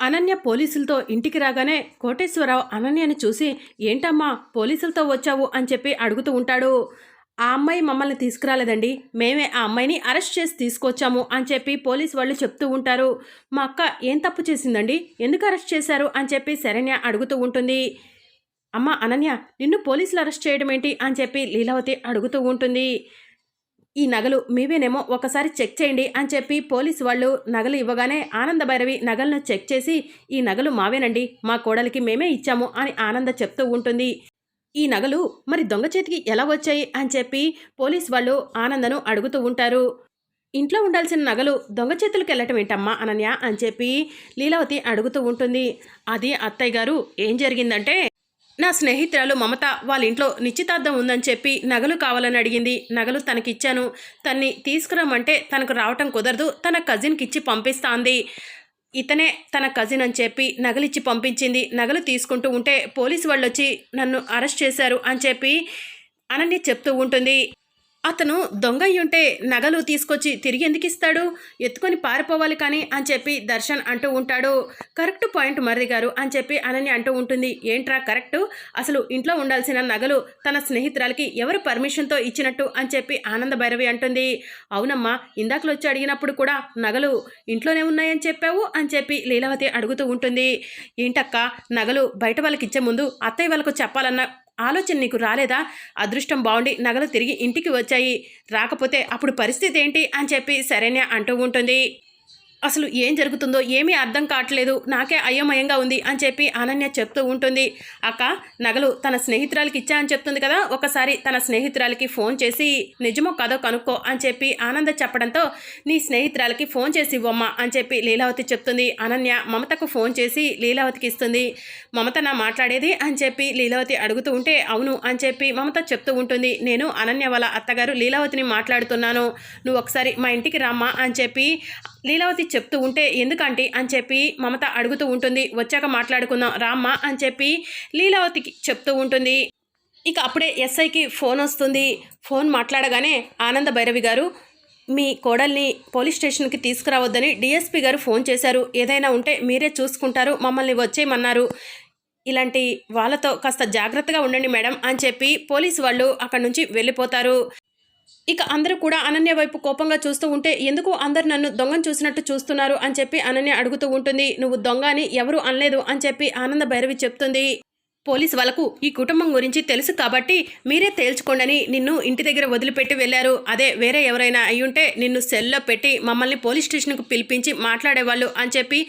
అనన్య పోలీసులతో ఇంటికి రాగానే కోటేశ్వరరావు అనన్యని చూసి ఏంటమ్మా పోలీసులతో వచ్చావు? అని చెప్పి అడుగుతూ ఉంటాడు. ఆ అమ్మాయి మమ్మల్ని తీసుకురాలేదండి. మేమే ఆ అమ్మాయిని అరెస్ట్ చేసి తీసుకొచ్చాము అని చెప్పి పోలీస్ వాళ్ళు చెప్తూ ఉంటారు. మా అక్క ఏం తప్పు చేసిందండి? ఎందుకు అరెస్ట్ చేశారు? అని చెప్పి శరణ్య అడుగుతూ ఉంటుంది. అమ్మ అనన్య నిన్ను పోలీసులు అరెస్ట్ చేయడం ఏంటి అని చెప్పి లీలావతి అడుగుతూ ఉంటుంది. ఈ నగలు మీవేనేమో ఒకసారి చెక్ చేయండి అని చెప్పి పోలీసు వాళ్ళు నగలు ఇవ్వగానే ఆనంద భైరవి నగలను చెక్ చేసి ఈ నగలు మావేనండి మా కోడలికి మేమే ఇచ్చాము అని ఆనంద చెప్తూ ఉంటుంది. ఈ నగలు మరి దొంగ చేతికి ఎలా వచ్చాయి అని చెప్పి పోలీస్ వాళ్ళు ఆనందను అడుగుతూ ఉంటారు. ఇంట్లో ఉండాల్సిన నగలు దొంగ చేతులకు వెళ్ళటం ఏంటమ్మా అనన్య అని చెప్పి లీలావతి అడుగుతూ ఉంటుంది. అది అత్తయ్య గారు ఏం జరిగిందంటే నా స్నేహితురాలు మమత వాళ్ళ ఇంట్లో నిశ్చితార్థం ఉందని చెప్పి నగలు కావాలని అడిగింది. నగలు తనకిచ్చాను. తన్ని తీసుకురమ్మంటే తనకు రావటం కుదరదు. తన కజిన్కి ఇచ్చి పంపిస్తాంది. ఇతనే తన కజిన్ అని చెప్పి నగలిచ్చి పంపించింది. నగలు తీసుకుంటూ ఉంటే పోలీసు వాళ్ళు వచ్చి నన్ను అరెస్ట్ చేశారు అని చెప్పి అనని చెప్తూ ఉంటుంది. అతను దొంగ ఉంటే నగలు తీసుకొచ్చి తిరిగి ఎందుకు ఇస్తాడు? ఎత్తుకొని పారిపోవాలి కానీ అని చెప్పి దర్శన్ అంటూ ఉంటాడు. కరెక్ట్ పాయింట్ మరిది గారు అని చెప్పి అనని అంటూ ఉంటుంది. ఏంట్రా కరెక్ట్? అసలు ఇంట్లో ఉండాల్సిన నగలు తన స్నేహితురాలకి ఎవరు పర్మిషన్తో ఇచ్చినట్టు అని చెప్పి ఆనంద భైరవి అంటుంది. అవునమ్మా ఇందాకలు వచ్చి అడిగినప్పుడు కూడా నగలు ఇంట్లోనే ఉన్నాయని చెప్పావు అని చెప్పి లీలావతి అడుగుతూ ఉంటుంది. ఏంటక్క నగలు బయట వాళ్ళకి ఇచ్చే ముందు అత్తయ్య వాళ్ళకు చెప్పాలన్న ఆలోచన నీకు రాలేదా? అదృష్టం బాగుండి నగలు తిరిగి ఇంటికి వచ్చాయి. రాకపోతే అప్పుడు పరిస్థితి ఏంటి? అని చెప్పి శరణ్య అంటూ ఉంటుంది. అసలు ఏం జరుగుతుందో ఏమీ అర్థం కావట్లేదు. నాకే అయోమయంగా ఉంది అని చెప్పి అనన్య చెప్తూ ఉంటుంది. అక్క నగలు తన స్నేహితురాలకి ఇచ్చా అని చెప్తుంది కదా. ఒకసారి తన స్నేహితురాలకి ఫోన్ చేసి నిజమో కదో కనుక్కో అని చెప్పి ఆనంద చెప్పడంతో నీ స్నేహితురాలకి ఫోన్ చేసి ఇవ్వమ్మా అని చెప్పి లీలావతి చెప్తుంది. అనన్య మమతకు ఫోన్ చేసి లీలావతికి ఇస్తుంది. మమత నా మాట్లాడేది అని చెప్పి లీలావతి అడుగుతూ ఉంటే అవును అని చెప్పి మమత చెప్తూ ఉంటుంది. నేను అనన్య వాళ్ళ అత్తగారు లీలావతిని మాట్లాడుతున్నాను. నువ్వు ఒకసారి మా ఇంటికి రామ్మా అని చెప్పి లీలావతి చెప్తూ ఉంటే ఎందుకంటే అని చెప్పి మమత అడుగుతూ ఉంటుంది. వచ్చాక మాట్లాడుకుందాం. రామ్మ అని చెప్పి లీలావతికి చెప్తూ ఉంటుంది. ఇక అప్పుడే ఎస్ఐకి ఫోన్ వస్తుంది. ఫోన్ మాట్లాడగానే ఆనంద భైరవి గారు మీ కోడల్ని పోలీస్ స్టేషన్కి తీసుకురావద్దని డిఎస్పీ గారు ఫోన్ చేశారు. ఏదైనా ఉంటే మీరే చూసుకుంటారు. మమ్మల్ని వచ్చేయమన్నారు. ఇలాంటి వాళ్ళతో కాస్త జాగ్రత్తగా ఉండండి మేడం అని చెప్పి పోలీసు వాళ్ళు అక్కడి నుంచి వెళ్ళిపోతారు. ఇక అందరూ కూడా అనన్య వైపు కోపంగా చూస్తూ ఉంటే ఎందుకు అందరు నన్ను దొంగను చూసినట్టు చూస్తున్నారు అని చెప్పి అనన్య అడుగుతూ ఉంటుంది. నువ్వు దొంగ అని ఎవరు అనలేదు అని చెప్పి ఆనంద భైరవి చెప్తుంది. పోలీస్ వాళ్ళకు ఈ కుటుంబం గురించి తెలుసు కాబట్టి మీరే తేల్చుకోండని నిన్ను ఇంటి దగ్గర వదిలిపెట్టి వెళ్ళారు. అదే వేరే ఎవరైనా అయ్యుంటే నిన్ను సెల్లో పెట్టి మమ్మల్ని పోలీస్ స్టేషన్కు పిలిపించి మాట్లాడేవాళ్ళు అని చెప్పి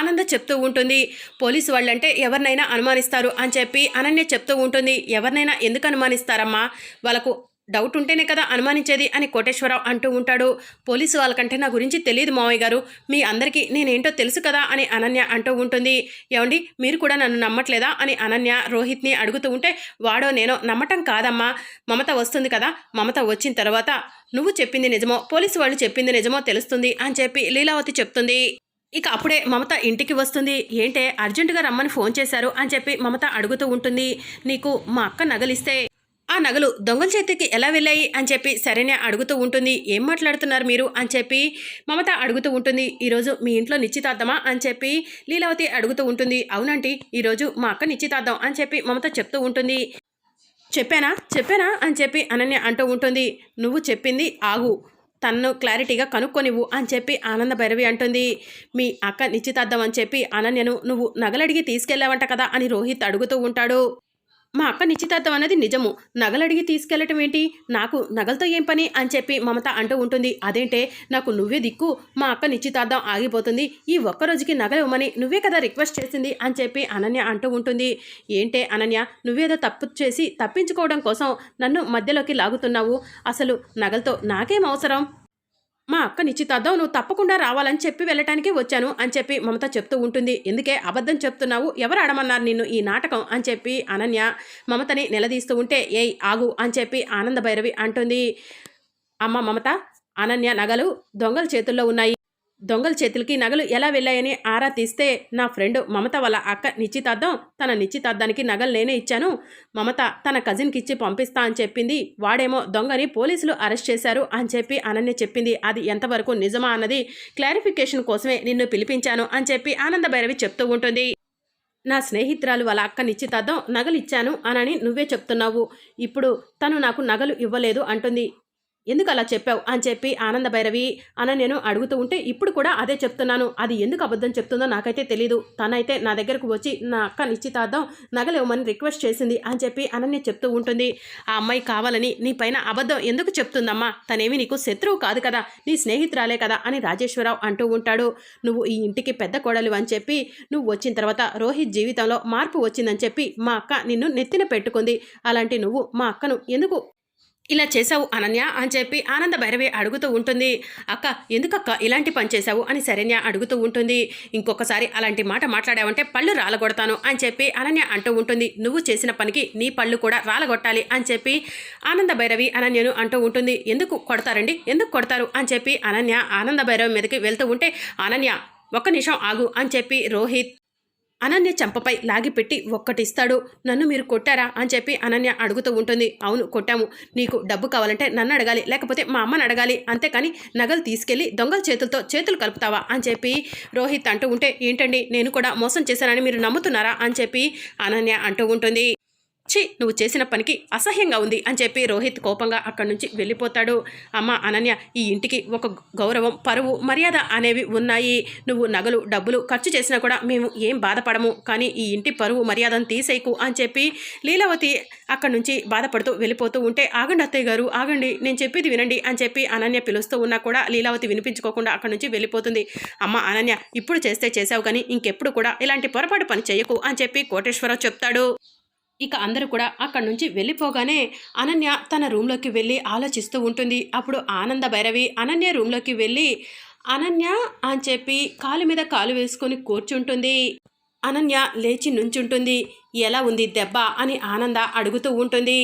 ఆనంద చెప్తూ ఉంటుంది. పోలీసు వాళ్ళంటే ఎవరినైనా అనుమానిస్తారు అని చెప్పి అనన్య చెప్తూ ఉంటుంది. ఎవరినైనా ఎందుకు అనుమానిస్తారమ్మా? వాళ్ళకు డౌట్ ఉంటేనే కదా అనుమానించేది అని కోటేశ్వరరావు అంటూ ఉంటాడు. పోలీసు వాళ్ళకంటే నా గురించి తెలియదు మావయ్య గారు. మీ అందరికీ నేనేంటో తెలుసు కదా అని అనన్య అంటూ ఉంటుంది. ఏమండి మీరు కూడా నన్ను నమ్మట్లేదా అని అనన్య రోహిత్ని అడుగుతూ ఉంటే వాడో నేనో నమ్మటం కాదమ్మా. మమత వస్తుంది కదా మమత వచ్చిన తర్వాత నువ్వు చెప్పింది నిజమో పోలీసు వాళ్ళు చెప్పింది నిజమో తెలుస్తుంది అని చెప్పి లీలావతి చెప్తుంది. ఇక అప్పుడే మమత ఇంటికి వస్తుంది. ఏంటే అర్జెంటుగా రమ్మని ఫోన్ చేశారు అని చెప్పి మమత అడుగుతూ ఉంటుంది. నీకు మా అక్క నగలిస్తే ఆ నగలు దొంగల చేతికి ఎలా వెళ్ళాయి అని చెప్పి సరేనే అడుగుతూ ఉంటుంది. ఏం మాట్లాడుతున్నారు మీరు? అని చెప్పి మమత అడుగుతూ ఉంటుంది. ఈరోజు మీ ఇంట్లో నిశ్చితార్థమా? అని చెప్పి లీలావతి అడుగుతూ ఉంటుంది. అవునంటీ ఈరోజు మా అక్క నిశ్చితార్థం అని చెప్పి మమత చెప్తూ ఉంటుంది. చెప్పానా? చెప్పానా? అని చెప్పి అనన్య అంటూ ఉంటుంది. నువ్వు చెప్పింది ఆగు. తన్ను క్లారిటీగా కనుక్కొనివ్వు అని చెప్పి ఆనంద భైరవి అంటుంది. మీ అక్క నిశ్చితార్థం అని చెప్పి అనన్యను నువ్వు నగలడిగి తీసుకెళ్ళావంట కదా అని రోహిత్ అడుగుతూ ఉంటాడు. మా అక్క నిశ్చితార్థం అన్నది నిజము. నగలడిగి తీసుకెళ్ళటం ఏంటి? నాకు నగలతో ఏం పని? అని చెప్పి మమత అంటూ ఉంటుంది. అదేంటే నాకు నువ్వే దిక్కు. మా అక్క నిశ్చితార్థం ఆగిపోతుంది. ఈ ఒక్క రోజుకి నగలు ఇవ్వమని నువ్వే కదా రిక్వెస్ట్ చేసింది? అని చెప్పి అనన్య అంటూ ఉంటుంది. ఏంటే అనన్య నువ్వేదో తప్పు చేసి తప్పించుకోవడం కోసం నన్ను మధ్యలోకి లాగుతున్నావు. అసలు నగలతో నాకేం అవసరం? మా అక్క నిశ్చితార్థం నువ్వు తప్పకుండా రావాలని చెప్పి వెళ్ళటానికి వచ్చాను అని చెప్పి మమత చెప్తూ ఉంటుంది. ఎందుకే అబద్ధం చెప్తున్నావు? ఎవరు ఆడమన్నారు నిన్ను ఈ నాటకం? అని చెప్పి అనన్య మమతని నిలదీస్తూ ఉంటే ఏయ్ ఆగు అని చెప్పి ఆనంద భైరవి అంటుంది. అమ్మ మమత అనన్య నగలు దొంగల చేతుల్లో ఉన్నాయి. దొంగల చేతులకి నగలు ఎలా వెళ్ళాయని ఆరా తీస్తే నా ఫ్రెండ్ మమత వాళ్ళ అక్క నిశ్చితార్థం తన నిశ్చితార్థానికి నగలు నేనే ఇచ్చాను. మమత తన కజిన్కి ఇచ్చి పంపిస్తా అని చెప్పింది. వాడేమో దొంగని పోలీసులు అరెస్ట్ చేశారు అని చెప్పి అనన్య చెప్పింది. అది ఎంతవరకు నిజమా అన్నది క్లారిఫికేషన్ కోసమే నిన్ను పిలిపించాను అని చెప్పి ఆనంద భైరవి చెప్తూ ఉంటుంది. నా స్నేహితురాలు వాళ్ళ అక్క నిశ్చితార్థం నగలు ఇచ్చాను అనని నువ్వే చెప్తున్నావు. ఇప్పుడు తను నాకు నగలు ఇవ్వలేదు అంటుంది. ఎందుకు అలా చెప్పావు? అని చెప్పి ఆనంద భైరవి అనన్యను అడుగుతూ ఉంటే ఇప్పుడు కూడా అదే చెప్తున్నాను. అది ఎందుకు అబద్ధం చెప్తుందో నాకైతే తెలియదు తనైతే నా దగ్గరకు వచ్చి నా అక్క నిశ్చితార్థం నగలేవమని రిక్వెస్ట్ చేసింది అని చెప్పి అనన్య చెప్తూ ఉంటుంది. ఆ అమ్మాయి కావాలని నీ పైన అబద్ధం ఎందుకు చెప్తుందమ్మా? తనేమి నీకు శత్రువు కాదు కదా? నీ స్నేహితురాలే కదా? అని రాజేశ్వరరావు అంటూ ఉంటాడు. నువ్వు ఈ ఇంటికి పెద్ద కోడలు అని చెప్పి నువ్వు వచ్చిన తర్వాత రోహిత్ జీవితంలో మార్పు వచ్చిందని చెప్పి మా అక్క నిన్ను నెత్తిన పెట్టుకుంది. అలాంటి నువ్వు మా అక్కను ఎందుకు ఇలా చేశావు అనన్య అని చెప్పి ఆనంద భైరవి అడుగుతూ ఉంటుంది. అక్క ఎందుకక్క ఇలాంటి పని చేశావు అని శరణ్య అడుగుతూ ఉంటుంది. ఇంకొకసారి అలాంటి మాట మాట్లాడావంటే పళ్ళు రాలగొడతాను అని చెప్పి అనన్య అంటూ ఉంటుంది. నువ్వు చేసిన పనికి నీ పళ్ళు కూడా రాలగొట్టాలి అని చెప్పి ఆనంద భైరవి అనన్యను అంటూ ఉంటుంది. ఎందుకు కొడతారండి? ఎందుకు కొడతారు? అని చెప్పి అనన్య ఆనంద భైరవి మీదకి వెళ్తూ ఉంటే అనన్య ఒక్క నిమిషం ఆగు అని చెప్పి రోహిత్ అనన్య చెంపపై లాగిపెట్టి ఒక్కటిస్తాడు. నన్ను మీరు కొట్టారా? అని చెప్పి అనన్య అడుగుతూ ఉంటుంది. అవును కొట్టాము. నీకు డబ్బు కావాలంటే నన్ను అడగాలి లేకపోతే మా అమ్మని అడగాలి. అంతేకాని నగలు తీసుకెళ్ళి దొంగల చేతులతో చేతులు కలుపుతావా? అని చెప్పి రోహిత్ అంటూ ఉంటే ఏంటండి? నేను కూడా మోసం చేశానని మీరు నమ్ముతున్నారా? అని చెప్పి అనన్య అంటూ ఉంటుంది. ఛీ నువ్వు చేసిన పనికి అసహ్యంగా ఉంది అని చెప్పి రోహిత్ కోపంగా అక్కడి నుంచి వెళ్ళిపోతాడు. అమ్మ అనన్య ఈ ఇంటికి ఒక గౌరవం పరువు మర్యాద అనేవి ఉన్నాయి. నువ్వు నగలు డబ్బులు ఖర్చు చేసినా కూడా మేము ఏం బాధపడము. కానీ ఈ ఇంటి పరువు మర్యాదను తీసేయకు అని చెప్పి లీలావతి అక్కడి నుంచి బాధపడుతూ వెళ్ళిపోతూ ఉంటే ఆగండి అత్తయ్య గారు ఆగండి నేను చెప్పేది వినండి అని చెప్పి అనన్య పిలుస్తూ ఉన్నా కూడా లీలావతి వినిపించుకోకుండా అక్కడి నుంచి వెళ్ళిపోతుంది. అమ్మ అనన్య ఇప్పుడు చేస్తే చేసావు కానీ ఇంకెప్పుడు కూడా ఇలాంటి పొరపాటు పని చేయకు అని చెప్పి కోటేశ్వరరావు చెప్తాడు. ఇక అందరూ కూడా అక్కడి నుంచి వెళ్ళిపోగానే అనన్య తన రూమ్లోకి వెళ్ళి ఆలోచిస్తూ ఉంటుంది. అప్పుడు ఆనంద భైరవి అనన్య రూమ్లోకి వెళ్ళి అనన్య అని చెప్పి కాలు మీద కాలు వేసుకొని కూర్చుంటుంది. అనన్య లేచి నుంచుంటుంది. ఎలా ఉంది దెబ్బ? అని ఆనంద అడుగుతూ ఉంటుంది.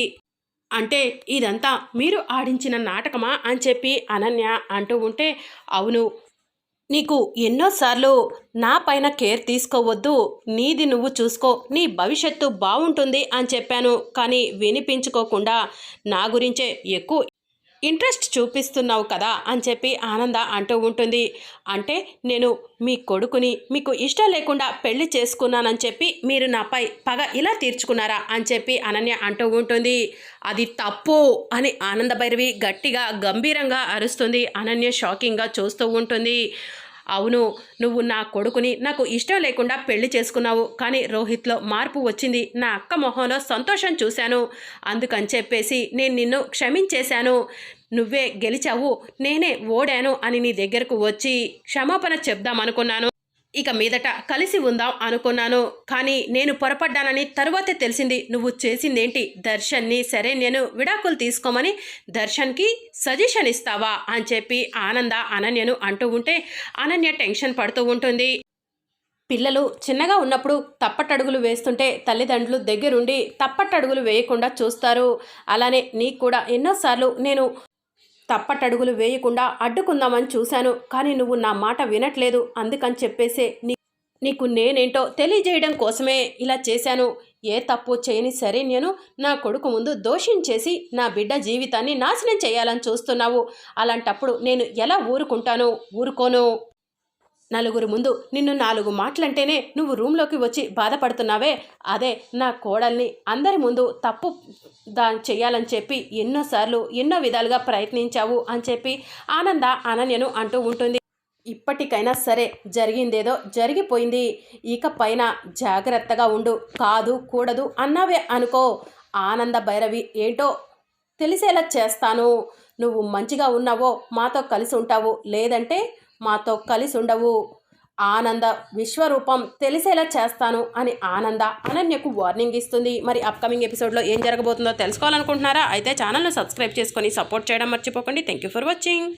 అంటే ఇదంతా మీరు ఆడించిన నాటకమా? అని చెప్పి అనన్య అంటూ ఉంటే అవును నీకు ఎన్నోసార్లు నా పైన కేర్ తీసుకోవద్దు నీది నువ్వు చూసుకో నీ భవిష్యత్తు బాగుంటుంది అని చెప్పాను. కానీ వినిపించుకోకుండా నా గురించే ఎక్కువ ఇంట్రెస్ట్ చూపిస్తున్నావు కదా అని చెప్పి ఆనంద అంటూ ఉంటుంది. అంటే నేను మీ కొడుకుని మీకు ఇష్టం లేకుండా పెళ్ళి చేసుకున్నానని చెప్పి మీరు నాపై పగ ఇలా తీర్చుకున్నారా అని చెప్పి అనన్య అంటూ ఉంటుంది. అది తప్పు అని ఆనంద భైరవి గట్టిగా గంభీరంగా అరుస్తుంది. అనన్య షాకింగ్గా చూస్తూ ఉంటుంది. అవును నువ్వు నా కొడుకుని నాకు ఇష్టం లేకుండా పెళ్ళి చేసుకున్నావు. కానీ రోహిత్లో మార్పు వచ్చింది. నా అక్క మొహంలో సంతోషం చూశాను. అందుకని చెప్పేసి నేను నిన్ను క్షమించేశాను. నువ్వే గెలిచావు. నేనే ఓడాను అని నీ దగ్గరకు వచ్చి క్షమాపణ చెప్దామనుకున్నాను. ఇక మీదట కలిసి ఉందాం అనుకున్నాను. కానీ నేను పొరపడ్డానని తరువాతే తెలిసింది. నువ్వు చేసిందేంటి? దర్శన్ని సరే నేను విడాకులు తీసుకోమని దర్శన్కి సజెషన్ ఇస్తావా? అని చెప్పి ఆనంద అనన్యను అంటూ ఉంటే అనన్య టెన్షన్ పడుతూ ఉంటుంది. పిల్లలు చిన్నగా ఉన్నప్పుడు తప్పటడుగులు వేస్తుంటే తల్లిదండ్రులు దగ్గరుండి తప్పటడుగులు వేయకుండా చూస్తారు. అలానే నీకు కూడా ఎన్నోసార్లు నేను తప్పటడుగులు వేయకుండా అడ్డుకుందామని చూశాను కానీ నువ్వు నా మాట వినట్లేదు. అందుకని చెప్పేసే నీ నీకు నేనేంటో తెలియజేయడం కోసమే ఇలా చేశాను. ఏ తప్పు చేయని సరే నేను నా కొడుకు ముందు దోషించేసి నా బిడ్డ జీవితాన్ని నాశనం చేయాలని చూస్తున్నావు. అలాంటప్పుడు నేను ఎలా ఊరుకుంటాను? ఊరుకోను. నలుగురు ముందు నిన్ను నాలుగు మాటలంటేనే నువ్వు రూమ్లోకి వచ్చి బాధపడుతున్నావే. అదే నా కోడల్ని అందరి ముందు తప్పు దా చేయాలని చెప్పి ఎన్నోసార్లు ఎన్నో విధాలుగా ప్రయత్నించావు అని చెప్పి ఆనంద అనన్యను అంటూ ఉంటుంది. ఇప్పటికైనా సరే జరిగిందేదో జరిగిపోయింది. ఇక పైన జాగ్రత్తగా ఉండు కాదు కూడదు అన్నావే అనుకో. ఆనంద భైరవి ఏంటో తెలిసేలా చేస్తాను. నువ్వు మంచిగా ఉన్నావో మాతో కలిసి ఉంటావు. లేదంటే మాతో కలిసి ఉండవు ఆనంద విశ్వరూపం తెలిసేలా చేస్తాను అని ఆనంద అనన్యకు వార్నింగ్ ఇస్తుంది. మరి అప్కమింగ్ ఎపిసోడ్లో ఏం జరగబోతుందో తెలుసుకోవాలనుకుంటున్నారా? అయితే ఛానల్ను సబ్స్క్రైబ్ చేసుకొని సపోర్ట్ చేయడం మర్చిపోకండి. Thank you for watching